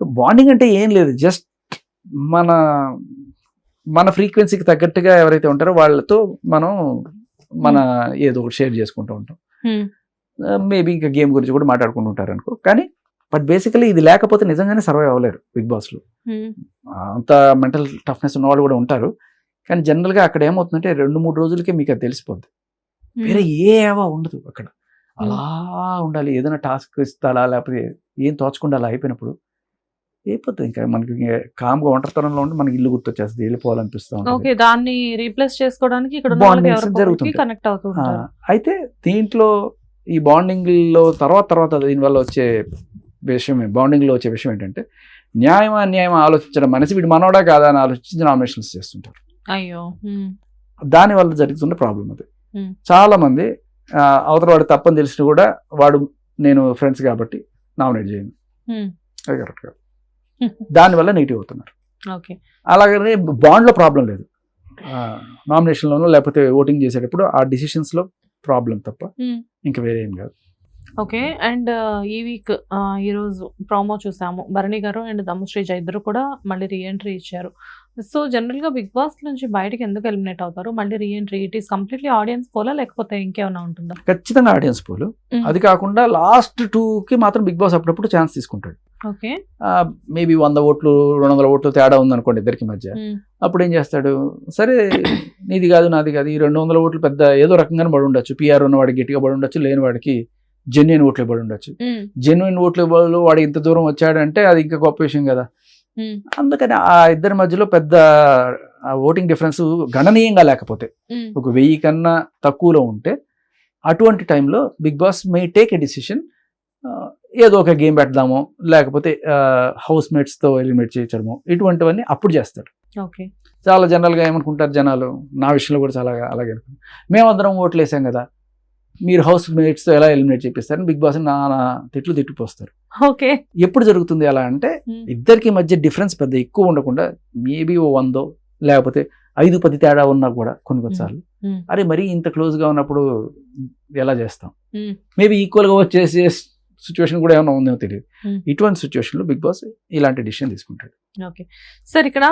Bonding అంటే ఏం లేదు. జస్ట్ మన మన ఫ్రీక్వెన్సీకి తగ్గట్టుగా ఎవరైతే ఉంటారో వాళ్ళతో మనం మన ఏదో ఒకటి షేర్ చేసుకుంటూ ఉంటాం. మేబీ ఇంకా గేమ్ గురించి కూడా మాట్లాడుకుంటూ ఉంటారు అనుకో. కానీ బట్ బేసికలీ ఇది లేకపోతే నిజంగానే సర్వైవ్ అవ్వలేరు బిగ్ బాస్లో అంత మెంటల్ టఫ్నెస్ ఉన్న వాళ్ళు కూడా ఉంటారు. కానీ జనరల్గా అక్కడ ఏమవుతుందంటే రెండు మూడు రోజులకే మీకు అది తెలిసిపోద్ది. వేరే ఏ ఏవా ఉండదు అక్కడ. అలా ఉండాలి. ఏదైనా టాస్క్ ఇస్తాడా లేకపోతే ఏం తోచకుండా అలా అయిపోయినప్పుడు అయిపోతుంది ఇంకా మనకి కామ్గా ఒంటరితనంలో ఉండి మనకి ఇల్లు గుర్తొచ్చేస్తుంది. వెళ్ళిపోవాలనిపిస్తూ ఉంటుంది. ఓకే. దాన్ని రీప్లేస్ చేసుకోవడానికి ఇక్కడ. ఒకరికి కనెక్ట్ అవుతూ ఆ, ఉంటారు. అయితే దీంట్లో ఈ బాండింగ్లో తర్వాత తర్వాత దీనివల్ల వచ్చే విషయం బాండింగ్లో వచ్చే విషయం ఏంటంటే న్యాయం అన్యాయం ఆలోచించడం మనిషి వీడు మనోడా కాదా అని ఆలోచించి నామినేషన్స్ చేస్తుంటారు. అయ్యో. ఉమ్, దాని వల్ల జరుగుతున్న ప్రాబ్లం అది. Hmm. అవతల వాడు తప్పని తెలిసిన కూడా వాడు నేను ఫ్రెండ్స్ కాబట్టి నామినేట్ చేయను. ఉమ్, అది కరెక్ట్ కాదు దానివల్ల నెగిటివ్ అవుతున్నారు. ఓకే అలాగనే బాండ్లో ప్రాబ్లం లేదు. నామినేషన్లోనూ లేకపోతే ఓటింగ్ చేసేటప్పుడు ఆ డిసిషన్స్లో ప్రాబ్లం తప్ప ఉమ్. ఇంకా వేరే ఏం కాదు. ఓకే అండ్ ఈ వీక్ ఈరోజు ప్రోమో చూసాము. భరణి గారు అండ్ దమ్ముశ్రీజ ఇద్దరు కూడా మళ్ళీ రీఎంట్రీ ఇచ్చారు. సో జనరల్గా బిగ్ బాస్ నుంచి బయటకి ఎందుకు ఎలిమినేట్ అవుతారు? మళ్ళీ reentry it is completely audience పోలా? లేకపోతే ఇంకేమైనా ఉంటుందా? ఖచ్చితంగా ఆడియన్స్ పోలు. అది కాకుండా లాస్ట్కి మాత్రం బిగ్ బాస్ అప్పుడప్పుడు ఛాన్స్ తీసుకుంటాడు. ఓకే. మేబీ వంద ఓట్లు రెండు వందల ఓట్లు తేడా ఉందనుకోండి ఇద్దరికి మధ్య. అప్పుడు ఏం చేస్తాడు? సరే నీది కాదు నాది కాదు ఈ రెండు వందల ఓట్లు పెద్ద ఏదో రకంగానే పడి ఉండొచ్చు. పిఆర్ ఉన్న వాడికి గట్టిగా పడి ఉండొచ్చు లేని వాడికి జెన్యున్ ఓట్లు పడి ఉండొచ్చు. జెన్యున్ ఓట్లు బదులు వాడు ఇంత దూరం వచ్చాడంటే అది ఇంకా గొప్ప విషయం కదా. అందుకని ఆ ఇద్దరి మధ్యలో పెద్ద ఓటింగ్ డిఫరెన్స్ గణనీయంగా లేకపోతే ఒక వెయ్యి కన్నా తక్కువలో ఉంటే అటువంటి టైంలో Bigg Boss may take a decision ఏదో ఒక గేమ్ పెడదాము లేకపోతే హౌస్ మేట్స్తో ఎలిమినేట్ చేయడము ఇటువంటివన్నీ అప్పుడు చేస్తాడు ఓకే. చాలా జనరల్గా ఏమనుకుంటారు జనాలు? నా విషయంలో కూడా చాలా అలాగే అనుకుంటారు. మేమందరం ఓట్లు వేసాం కదా మీరు హౌస్ మేట్స్తో ఎలా ఎలిమినేట్ చేపిస్తారని బిగ్ బాస్ నా నా తిట్లు తిట్టిపోస్తారు. ఓకే. ఎప్పుడు జరుగుతుంది అలా అంటే ఇద్దరికి మధ్య డిఫరెన్స్ పెద్ద ఎక్కువ ఉండకుండా మేబీ ఓ వందో లేకపోతే ఐదు పది తేడా ఉన్నా కూడా కొన్ని కొన్నిసార్లు. అరే మరీ ఇంత క్లోజ్గా ఉన్నప్పుడు ఎలా చేస్తాం? మేబీ ఈక్వల్గా వచ్చేసే సిచ్యువేషన్ కూడా ఏమైనా ఉందేమో తెలియదు. ఇటువంటి సిచ్యువేషన్లో బిగ్ బాస్ ఇలాంటి డిసిషన్ తీసుకుంటాడు. ఓకే. సార్ ఇక్కడ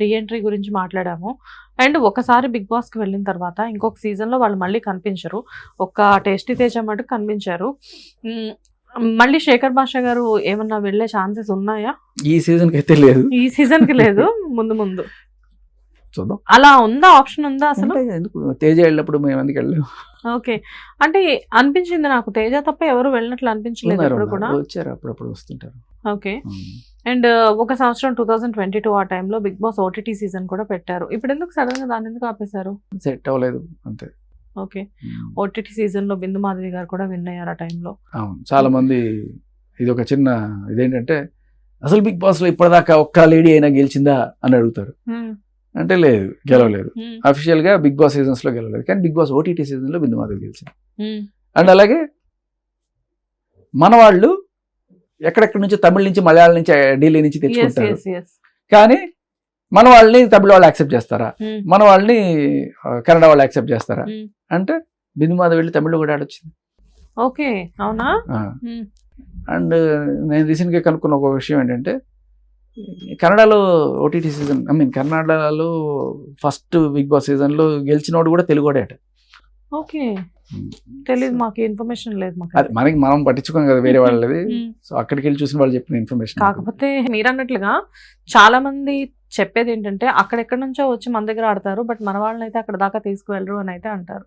రీఎంట్రీ గురించి మాట్లాడాము. అండ్ ఒకసారి బిగ్ బాస్కి వెళ్ళిన తర్వాత ఇంకొక సీజన్లో వాళ్ళు మళ్ళీ కనిపించరు. ఒక టేస్టీ తేజ మటుకు కనిపించారు. మళ్ళీ శేఖర్ భాష గారు ఏమన్నా వెళ్ళే ఛాన్సెస్ ఉన్నాయా? ఈ సీజన్కి అయితే లేదు. ఈ సీజన్కి లేదు. ముందు ముందు. చూద్దాం. అలా ఉందా? ఆప్షన్ ఉందా అసలు? ఎందుకు? తేజ వెళ్ళినప్పుడు మేము ఎందుకు వెళ్ళాము ఓకే. అంటే అనిపించింది నాకు. తేజ తప్ప ఎవరు వెళ్ళినట్లు అనిపించలేదు కూడా. వచ్చారు అప్పుడప్పుడు వస్తుంటారు. ఓకే. అండ్ ఒక సంవత్సరం టూ థౌజండ్ ట్వంటీ టూ ఆ టైంలో బిగ్ బాస్ ఓటీటీ సీజన్ కూడా పెట్టారు. ఇప్పుడు ఎందుకు సడన్గా దాన్ని ఎందుకు ఆపేశారు? సెట్ అవ్వలేదు అంతే. ఓకే. ఓటీటీ సీజన్లో బిందు మాధవి గారు కూడా విన్ అయ్యారు ఆ టైంలో. అవును. చాలా మంది ఇది ఒక చిన్న ఇదేంటంటే అసలు బిగ్ బాస్లో ఇప్పటిదాకా ఒక్క లేడీ అయినా గెలిచిందా? అని అడుగుతారు. అంటే లేదు గెలవలేదు. అఫీషియల్గా బిగ్ బాస్ సీజన్స్లో గెలవలేదు. కానీ బిగ్ బాస్ ఓటీటీ సీజన్లో బిందు మాధవి గెలిచింది. అండ్ అలాగే మన వాళ్ళు ఎక్కడెక్కడి నుంచి తమిళ నుంచి మలయాళం నుంచి ఢిల్లీ నుంచి తెచ్చుకుంటారు. కానీ మన వాళ్ళని తమిళ వాళ్ళు యాక్సెప్ట్ చేస్తారా? మన వాళ్ళని కన్నడ వాళ్ళు యాక్సెప్ట్ చేస్తారా. అంటే బిందు మాధవ్ వెళ్ళి తమిళ కూడా ఆడొచ్చింది ఓకే అవునా. అండ్ నేను రీసెంట్గా కనుక్కున్న ఒక విషయం ఏంటంటే కన్నడలో ఓటీటీ సీజన్ ఐ మీన్ కన్నడలో ఫస్ట్ బిగ్ బాస్ సీజన్లో గెలిచినోడు కూడా తెలుగుడేట ఓకే. తెలియదు మాకు ఇన్ఫర్మేషన్ లేదు మాకు. అది మనకి మనం పట్టించుకోం కదా వేరే వాళ్ళది. సో అక్కడికి వెళ్ళి చూసిన వాళ్ళు చెప్పిన ఇన్ఫర్మేషన్. కాకపోతే మీరు అన్నట్లుగా చాలా మంది చెప్పేది ఏంటంటే అక్కడెక్కడి నుంచో వచ్చి మన దగ్గర ఆడతారు బట్ మన వాళ్ళని అయితే అక్కడ దాకా తీసుకువెళ్ళరు అని అయితే అంటారు.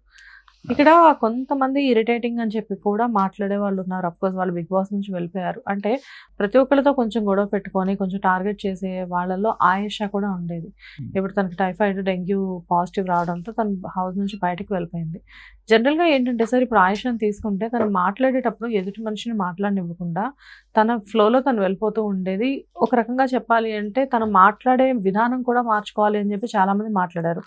ఇక్కడ కొంతమంది ఇరిటేటింగ్ అని చెప్పి కూడా మాట్లాడే వాళ్ళు ఉన్నారు. అఫ్ కోర్స్ వాళ్ళు బిగ్ బాస్ నుంచి వెళ్ళిపోయారు. అంటే ప్రతి ఒక్కరితో కొంచెం గొడవ పెట్టుకొని కొంచెం టార్గెట్ చేసే వాళ్ళలో ఆయేషా కూడా ఉండేది. ఇప్పుడు తనకి టైఫాయిడ్ డెంగ్యూ పాజిటివ్ రావడంతో తన హౌస్ నుంచి బయటకు వెళ్ళిపోయింది. జనరల్గా ఏంటంటే సార్ ఇప్పుడు ఆయేషాని తీసుకుంటే తను మాట్లాడేటప్పుడు ఎదుటి మనిషిని మాట్లాడనివ్వకుండా తన ఫ్లోలో తను వెళ్ళిపోతూ ఉండేది. ఒక రకంగా చెప్పాలి అంటే తను మాట్లాడే విధానం కూడా మార్చుకోవాలి అని చెప్పి చాలా మంది మాట్లాడారు.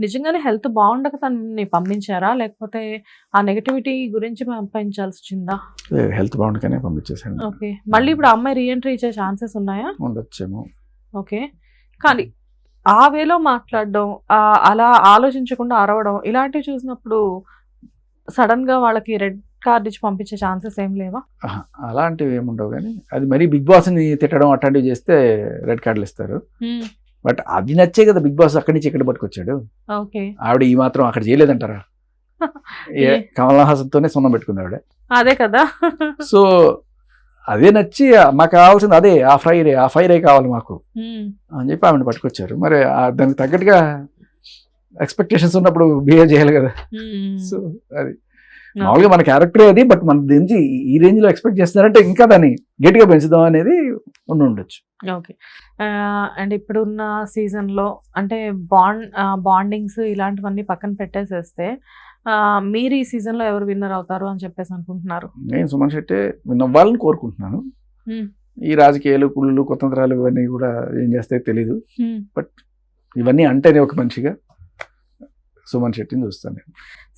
నిజంగానే హెల్త్ బాగుండక తనని పంపించారా? లేకపోతే ఆ నెగటివిటీ గురించి పంపించాల్సి వచ్చిందా హెల్త్ బాగుండగానే పంపించేసాను ఓకే. మళ్ళీ ఇప్పుడు అమ్మాయి రీఎంట్రీ ఇచ్చే ఛాన్సెస్ ఉన్నాయా? ఉండొచ్చేమో. ఓకే. కానీ ఆ వేలో మాట్లాడడం అలా ఆలోచించకుండా అరవడం ఇలాంటివి చూసినప్పుడు సడన్గా వాళ్ళకి రెడ్ కార్డ్ ఇచ్చి పంపించే ఛాన్సెస్ ఏం లేవా? అలాంటివి ఏముండవు కానీ అది మరీ బిగ్ బాస్ని తిట్టడం అట్లాంటివి చేస్తే రెడ్ కార్డులు ఇస్తారు. బట్ అది నచ్చే కదా బిగ్ బాస్ అక్కడి నుంచి ఇక్కడ పట్టుకొచ్చాడు? ఆవిడ ఈ మాత్రం అక్కడ చేయలేదంటారా. కమల్ హాసన్తోనే సున్నం పెట్టుకుంది ఆవిడ. అదే కదా. సో అదే నచ్చి మాకు కావాల్సింది అదే ఆ ఫ్రైరే ఆ ఫైరే కావాలి మాకు అని చెప్పి ఆవిడ పట్టుకొచ్చారు. మరి దానికి తగ్గట్టుగా ఎక్స్పెక్టేషన్స్ ఉన్నప్పుడు బిహేవ్ చేయాలి కదా. సో అది. మామూలుగా మన క్యారెక్టర్ అది బట్ మన నుంచి ఈ రేంజ్లో ఎక్స్పెక్ట్ చేస్తున్నారంటే ఇంకా దాన్ని గట్టిగా పెంచుదాం అనేది ఉండి ఉండొచ్చు. ఓకే. అండ్ ఇప్పుడున్న season లో అంటే బాండ్ బాండింగ్స్ ఇలాంటివన్నీ పక్కన పెట్టేసేస్తే మీరు ఈ season లో ఎవరు విన్నర్ అవుతారు అని చెప్పేసి అనుకుంటున్నారు? నేను సుమన్ శెట్టి విన్నవ్వాలని కోరుకుంటున్నాను. Hmm. ఈ రాజకీయాలు కుళ్ళు కుతంత్రాలు ఇవన్నీ కూడా ఏం చేస్తాయో తెలీదు. ఉమ్, ఇవన్నీ అంటేనే ఒక మనిషిగా. సుమన్ శెట్టిని చూస్తాను నేను.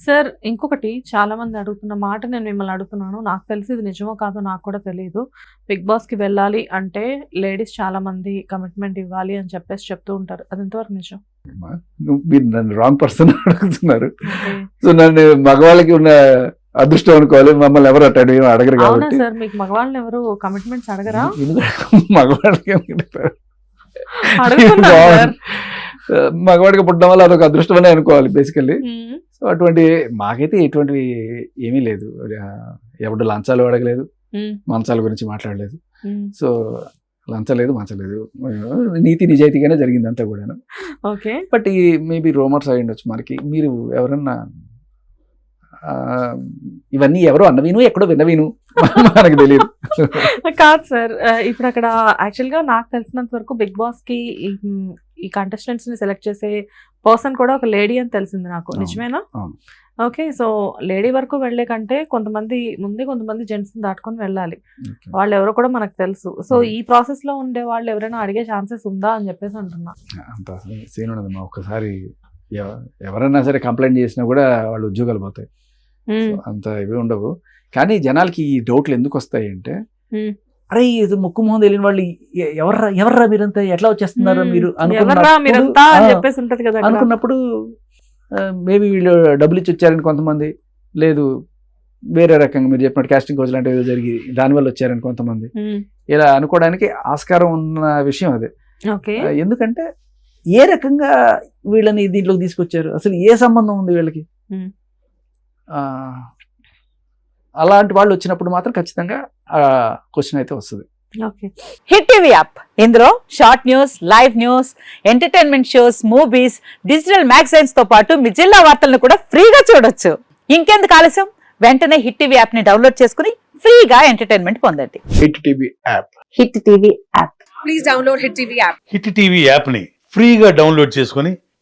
సార్ ఇంకొకటి చాలా మంది అడుగుతున్న మాట నేను మిమ్మల్ని అడుగుతున్నాను. నాకు తెలిసి ఇది నిజమో కాదో నాకు కూడా తెలియదు బిగ్ బాస్కి వెళ్ళాలి అంటే లేడీస్ చాలా మంది కమిట్మెంట్ ఇవ్వాలి అని చెప్పేసి చెప్తూ ఉంటారు. అది ఎంతవరకు నిజం? మీరు నన్ను రాంగ్ పర్సన్ అడుగుతున్నారు. సో నన్ను మగవాళ్ళకి ఉన్న అదృష్టం అనుకోవాలి. మమ్మల్ని ఎవరు అట్టాడు ఏమో అడగరు కాబట్టి. సార్ మీకు మగవాళ్ళని ఎవరు కమిట్మెంట్స్ అడగరా? మగవాళ్ళకి మగవాడికి పుట్టడం వల్ల అదొక అదృష్టం అనే అనుకోవాలి బేసికల్లీ సో అటువంటి మాకైతే ఎటువంటివి ఏమీ లేదు. ఎవడు లంచాలు అడగలేదు మంచాల గురించి మాట్లాడలేదు. సో లంచలేదు మంచలేదు నీతి నిజాయితీగానే జరిగింది అంతా కూడా ఓకే. బట్ ఈ మేబీ రోమర్స్ అయి ఉండొచ్చు మనకి. మీరు ఎవరన్నా ఇవన్నీ ఎవరో అన్నవిను ఎక్కడో విన్నవిను మనకు తెలియదు. కాదు సార్. ఇప్పుడు అక్కడ యాక్చువల్గా నాకు తెలిసినంత వరకు బిగ్ బాస్కి ఈ- కంటెస్టెంట్స్ని సెలెక్ట్ చేసే పర్సన్ కూడా ఒక లేడీ అని తెలిసింది నాకు. నిజమేనా. ఓకే సో లేడీ వరకు వెళ్ళే కంటే కొంతమంది ముందే కొంతమంది జెంట్స్ దాటుకొని వెళ్ళాలి. వాళ్ళు ఎవరో కూడా మనకు తెలుసు. సో. ఈ ప్రాసెస్లో ఉండే వాళ్ళు ఎవరైనా అడిగే ఛాన్సెస్ ఉందా అని చెప్పేసి అంటున్నా. అంత సీన్ ఉండదమ్మా ఒక్కసారి ఎవ- ఎవరన్నా సరే కంప్లైంట్ చేసినా కూడా వాళ్ళు ఉద్యోగాలు పోతాయి. అంత ఇవి ఉండవు. కానీ జనాలకి ఈ డౌట్లు ఎందుకు వస్తాయి అంటే. అరే ఇది ముక్కు మొహం తెలియని వాళ్ళు ఎవర్రా ఎవర్రా మీరంతా? ఎట్లా వచ్చేస్తున్నారా మీరు అనుకున్నప్పుడు? మేబీ వీళ్ళు డబ్బులు ఇచ్చి వచ్చారని కొంతమంది లేదు వేరే రకంగా మీరు చెప్పినట్టు కాస్టింగ్ కోచ్ లాంటివి ఏదో జరిగి దానివల్ల వచ్చారని కొంతమంది. ఇలా అనుకోవడానికి ఆస్కారం ఉన్న విషయం అదే. ఎందుకంటే ఏ రకంగా వీళ్ళని దీంట్లోకి తీసుకొచ్చారు? అసలు ఏ సంబంధం ఉంది వీళ్ళకి? అలాంటి వాళ్ళు వచ్చినప్పుడు మాత్రం ఖచ్చితంగా క్వశ్చన్ అయితే వస్తుంది. ఓకే. Hit TV app. ఇందులో short news live news entertainment shows movies digital మ్యాగజైన్స్తో పాటు మీ జిల్లా వార్తలను కూడా ఫ్రీగా చూడొచ్చు. ఇంకెందుకు ఆలస్యం? వెంటనే హిట్ టీవీ యాప్ని డౌన్లోడ్ చేసుకుని ఫ్రీగా ఎంటర్టైన్మెంట్ పొందండి. Hit TV app. Hit TV app. Please download Hit TV app. Hit TV యాప్ని ఫ్రీగా డౌన్లోడ్ చేసుకొని